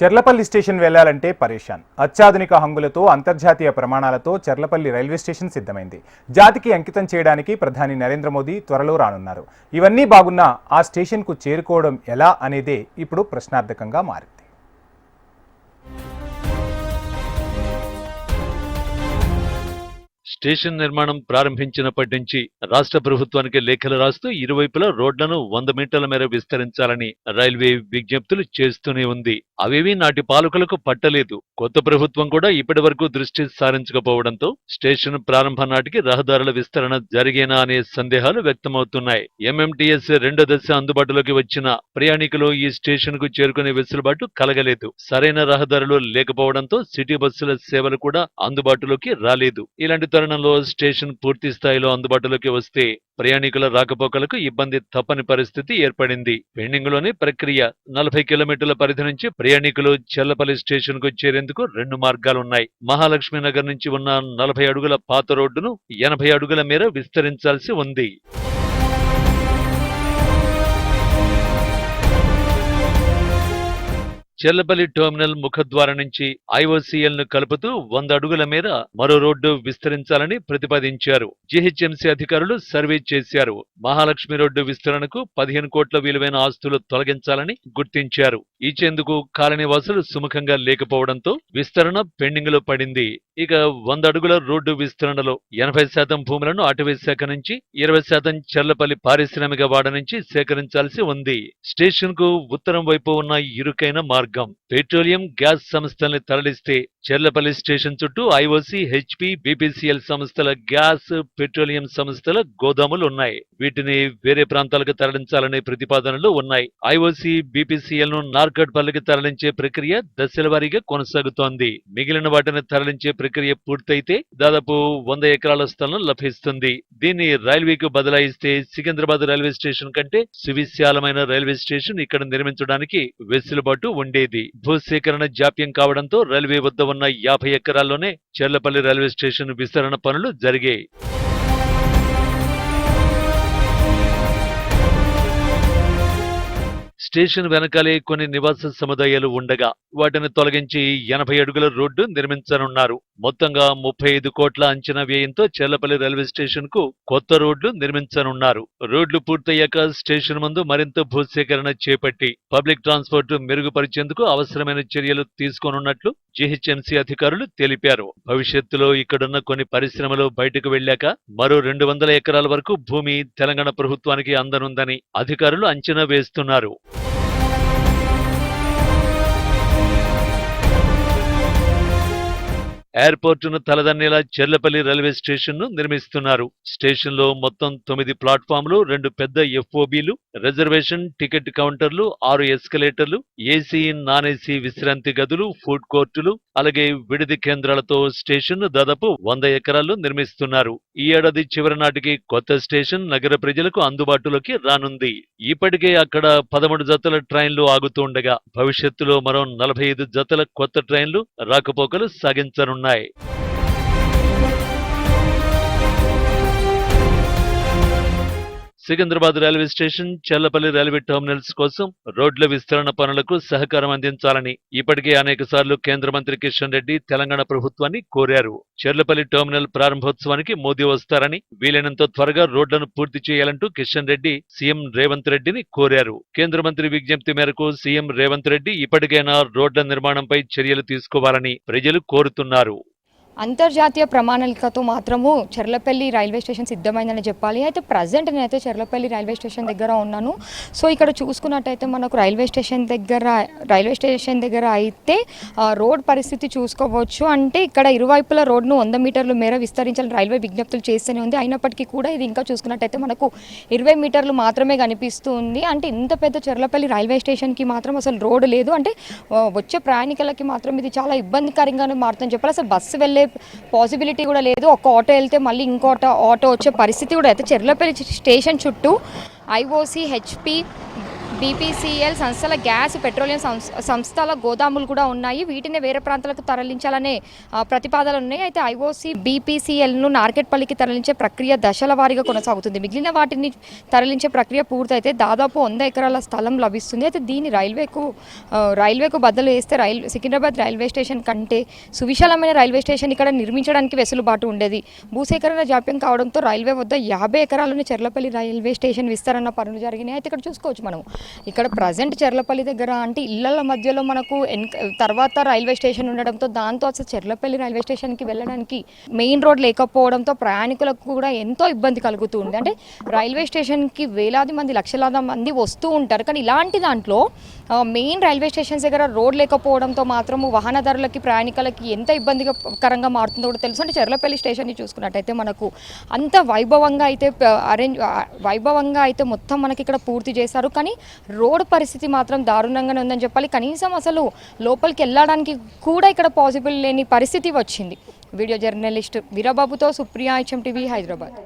Cherlapally station వెళ్ళాలంటే పరేషాన్. అత్యాధునిక హంగులతో అంతర్జాతీయ ప్రమాణాలతో చెర్లపల్లి రైల్వే స్టేషన్ సిద్ధమైంది. జాతికి అంకితం చేయడానికి ప్రధాని నరేంద్ర మోదీ త్వరలో రానున్నారు. ఇవన్నీ బాగున్నా ఆ స్టేషన్కు చేరుకోవడం ఎలా అనేదే ఇప్పుడు ప్రశ్నార్థకంగా మారింది. స్టేషన్ నిర్మాణం ప్రారంభించినప్పటి నుంచి రాష్ట్ర ప్రభుత్వానికి లేఖలు రాస్తూ ఇరువైపులా రోడ్లను వంద మీటర్ల మేర విస్తరించాలని రైల్వే విజ్ఞప్తులు చేస్తూనే ఉంది. అవేవీ నాటి పాలకులకు పట్టలేదు. కొత్త ప్రభుత్వం కూడా ఇప్పటి వరకు దృష్టి సారించకపోవడంతో స్టేషన్ ప్రారంభ నాటికి రహదారుల విస్తరణ జరిగేనా అనే సందేహాలు వ్యక్తమవుతున్నాయి. ఎంఎంటీఎస్ రెండో దశ అందుబాటులోకి వచ్చిన ప్రయాణికులు ఈ స్టేషన్కు చేరుకునే వెసులుబాటు కలగలేదు. సరైన రహదారులు లేకపోవడంతో సిటీ బస్సుల సేవలు కూడా అందుబాటులోకి రాలేదు. ఇలాంటి తరుణంలో స్టేషన్ పూర్తి స్థాయిలో అందుబాటులోకి వస్తే ప్రయాణికుల రాకపోకలకు ఇబ్బంది తప్పని పరిస్థితి ఏర్పడింది. పెండింగ్లోని ప్రక్రియ నలభై కిలోమీటర్ల పరిధి నుంచి ప్రయాణికులు చెల్లపల్లి స్టేషన్కు చేరేందుకు రెండు మార్గాలున్నాయి. మహాలక్ష్మి నగర్ నుంచి ఉన్న నలభై అడుగుల పాత రోడ్డును ఎనభై అడుగుల మేర విస్తరించాల్సి ఉంది. చెర్లపల్లి టెర్మినల్ ముఖద్వారం నుంచి ఐఓసీఎల్ను కలుపుతూ వంద అడుగుల మీద మరో రోడ్డు విస్తరించాలని ప్రతిపాదించారు. జీహెచ్ఎంసీ అధికారులు సర్వే చేశారు. మహాలక్ష్మి రోడ్డు విస్తరణకు పదిహేను కోట్ల విలువైన ఆస్తులు తొలగించాలని గుర్తించారు. ఇచ్చేందుకు కాలనీవాసులు సుముఖంగా లేకపోవడంతో విస్తరణ పెండింగ్లో పడింది. ఇక వంద అడుగుల రోడ్డు విస్తరణలో ఎనభై శాతం భూములను అటవీ శాఖ నుంచి ఇరవై శాతం చెర్లపల్లి పారిశ్రామిక వాడ నుంచి సేకరించాల్సి ఉంది. స్టేషన్కు ఉత్తరం వైపు ఉన్న ఇరుకైన మార్గం పెట్రోలియం గ్యాస్ సంస్థల్ని తరలిస్తే చెర్లపల్లి స్టేషన్ చుట్టూ ఐఓసి హెచ్పి బీపీసీఎల్ సంస్థల గ్యాస్ పెట్రోలియం సంస్థల గోదాములు ఉన్నాయి వీటిని వేరే ప్రాంతాలకు తరలించాలనే ప్రతిపాదనలు ఉన్నాయి. ఐఓసి బీపీసీఎల్ను నార్కట్పల్లికి తరలించే ప్రక్రియ దశలవారీగా కొనసాగుతోంది. మిగిలిన వాటిని తరలించే ప్రక్రియ పూర్తయితే దాదాపు వంద ఎకరాల స్థలం లభిస్తుంది. దీన్ని రైల్వేకు బదలాయిస్తే సికింద్రాబాద్ రైల్వే స్టేషన్ కంటే సువిశాలమైన రైల్వే స్టేషన్ ఇక్కడ నిర్మించడానికి వెసులుబాటు ఉండేది భూసేకరణ జాప్యం కావడంతో రైల్వే వద్ద ఉన్న యాభై ఎకరాల్లోనే చెర్లపల్లి రైల్వే స్టేషన్ విస్తరణ పనులు జరిగాయి. స్టేషన్ వెనకాలే కొన్ని నివాస సముదాయాలు ఉండగా వాటిని తొలగించి ఎనభై అడుగుల రోడ్డు నిర్మించనున్నారు. మొత్తంగా ముప్పై ఐదు కోట్ల అంచనా వ్యయంతో చెల్లపల్లి రైల్వే స్టేషన్కు కొత్త రోడ్లు నిర్మించనున్నారు. రోడ్లు పూర్తయ్యాక స్టేషన్ ముందు మరింత భూసేకరణ చేపట్టి పబ్లిక్ ట్రాన్స్పోర్ట్ మెరుగుపరిచేందుకు అవసరమైన చర్యలు తీసుకోనున్నట్లు జీహెచ్ఎంసీ అధికారులు తెలిపారు. భవిష్యత్తులో ఇక్కడున్న కొన్ని పరిశ్రమలు బయటకు వెళ్ళాక మరో రెండు వందల ఎకరాల వరకు భూమి తెలంగాణ ప్రభుత్వానికి అందనుందని అధికారులు అంచనా వేస్తున్నారు. ఎయిర్పోర్టును తలదన్నేలా చెర్లపల్లి రైల్వే స్టేషన్ను నిర్మిస్తున్నారు. స్టేషన్లో మొత్తం తొమ్మిది ప్లాట్ఫామ్లు రెండు పెద్ద ఎఫ్ఓబీలు రిజర్వేషన్ టికెట్ కౌంటర్లు ఆరు ఎస్కలేటర్లు ఏసీ నాన్ ఏసీ విశ్రాంతి గదులు ఫుడ్ కోర్టులు అలాగే విడిది కేంద్రాలతో స్టేషన్ను దాదాపు వంద ఎకరాల్లో నిర్మిస్తున్నారు. ఈ ఏడాది చివరి నాటికి కొత్త స్టేషన్ నగర ప్రజలకు అందుబాటులోకి రానుంది. ఇప్పటికే అక్కడ పదమూడు జతల ట్రైన్లు ఆగుతుండగా భవిష్యత్తులో మరో నలభై ఐదు జతల కొత్త ట్రైన్లు రాకపోకలు night. Secunderabad railway station Chellapalli railway terminals కోసం రోడ్ల విస్తరణ పనులకు సహకారం అందించాలని ఇప్పటికే అనేక సార్లు కేంద్ర మంత్రి కిషన్ రెడ్డి తెలంగాణ ప్రభుత్వాన్ని కోరారు. చెర్లపల్లి టెర్మినల్ ప్రారంభోత్సవానికి మోదీ వస్తారని వీలైనంత త్వరగా రోడ్లను పూర్తి చేయాలంటూ కిషన్ రెడ్డి సీఎం రేవంత్ రెడ్డిని కోరారు. కేంద్ర మంత్రి విజ్ఞప్తి మేరకు సీఎం రేవంత్ రెడ్డి ఇప్పటికైనా రోడ్ల నిర్మాణంపై చర్యలు తీసుకోవాలని ప్రజలు కోరుతున్నారు. అంతర్జాతీయ ప్రమాణాలతో మాత్రము చెర్లపల్లి రైల్వే స్టేషన్ సిద్ధమైందని చెప్పాలి. అయితే ప్రజెంట్ నేనైతే చెర్లపల్లి రైల్వే స్టేషన్ దగ్గర ఉన్నాను. సో ఇక్కడ చూసుకున్నట్టయితే మనకు రైల్వే స్టేషన్ దగ్గర రైల్వే స్టేషన్ దగ్గర అయితే రోడ్ పరిస్థితి చూసుకోవచ్చు. అంటే ఇక్కడ ఇరువైపుల రోడ్ను వంద మీటర్ల మేర విస్తరించాలని రైల్వే విజ్ఞప్తులు చేస్తూనే ఉంది. అయినప్పటికీ కూడా ఇది ఇంకా చూసుకున్నట్టయితే మనకు ఇరవై మీటర్లు మాత్రమే కనిపిస్తుంది. అంటే ఇంత పెద్ద చెర్లపల్లి రైల్వే స్టేషన్కి మాత్రం అసలు రోడ్ లేదు. అంటే వచ్చే ప్రయాణికులకి మాత్రం ఇది చాలా ఇబ్బందికరంగానే మారుతుందని చెప్పాలి. అసలు బస్సు వెళ్ళే పాసిబిలిటీ కూడా లేదు. ఒక ఆటో వెళ్తే మళ్ళీ ఇంకో ఆటో ఆటో వచ్చే పరిస్థితి కూడా అయితే చెర్లపల్లి స్టేషన్ చుట్టూ ఐఓసి హెచ్పి బీపీసీఎల్ సంస్థల గ్యాస్ పెట్రోలియం సంస్థల గోదాములు కూడా ఉన్నాయి. వీటిని వేరే ప్రాంతాలకు తరలించాలనే ప్రతిపాదనలు ఉన్నాయి. అయితే ఐఓసీ బీపీసీఎల్ను నార్కెట్పల్లికి తరలించే ప్రక్రియ దశల వారీగా కొనసాగుతుంది. మిగిలిన వాటిని తరలించే ప్రక్రియ పూర్తయితే దాదాపు వంద ఎకరాల స్థలం లభిస్తుంది. అయితే దీన్ని రైల్వేకు రైల్వేకు బద్దలు వేస్తే రైల్ సికింద్రాబాద్ రైల్వే స్టేషన్ కంటే సువిశాలమైన రైల్వే స్టేషన్ ఇక్కడ నిర్మించడానికి వెసులుబాటు ఉండేది. భూసేకరణ జాప్యం కావడంతో రైల్వే వద్ద యాభై ఎకరాలను చెర్లపల్లి రైల్వే స్టేషన్ విస్తరణ పనులు జరిగినాయి. అయితే ఇక్కడ చూసుకోవచ్చు మనం ఇక్కడ ప్రజెంట్ చెర్లపల్లి దగ్గర అంటే ఇళ్ళ మధ్యలో మనకు ఎన్- తర్వాత రైల్వే స్టేషన్ ఉండడంతో దాంతో అసలు చెర్లపల్లి రైల్వే స్టేషన్కి వెళ్ళడానికి మెయిన్ రోడ్ లేకపోవడంతో ప్రయాణికులకు కూడా ఎంతో ఇబ్బంది కలుగుతూ ఉంది. అంటే రైల్వే స్టేషన్కి వేలాది మంది లక్షలాది మంది వస్తూ ఉంటారు. కానీ ఇలాంటి దాంట్లో మెయిన్ రైల్వే స్టేషన్స్ దగ్గర రోడ్ లేకపోవడంతో మాత్రము వాహనదారులకి ప్రయాణికులకి ఎంత ఇబ్బందికరంగా మారుతుందో కూడా తెలుసు. అంటే చెర్లపల్లి స్టేషన్ని చూసుకున్నట్టయితే మనకు అంత వైభవంగా అయితే అరేంజ్ వైభవంగా అయితే మొత్తం మనకి ఇక్కడ పూర్తి చేశారు. కానీ రోడ్ పరిస్థితి మాత్రం దారుణంగానే ఉందని చెప్పాలి. కనీసం అసలు లోపలికి వెళ్ళడానికి కూడా ఇక్కడ పాసిబుల్ లేని పరిస్థితి వచ్చింది. వీడియో జర్నలిస్ట్ వీరబాబుతో సుప్రియా హెచ్ఎం టీవీ హైదరాబాద్.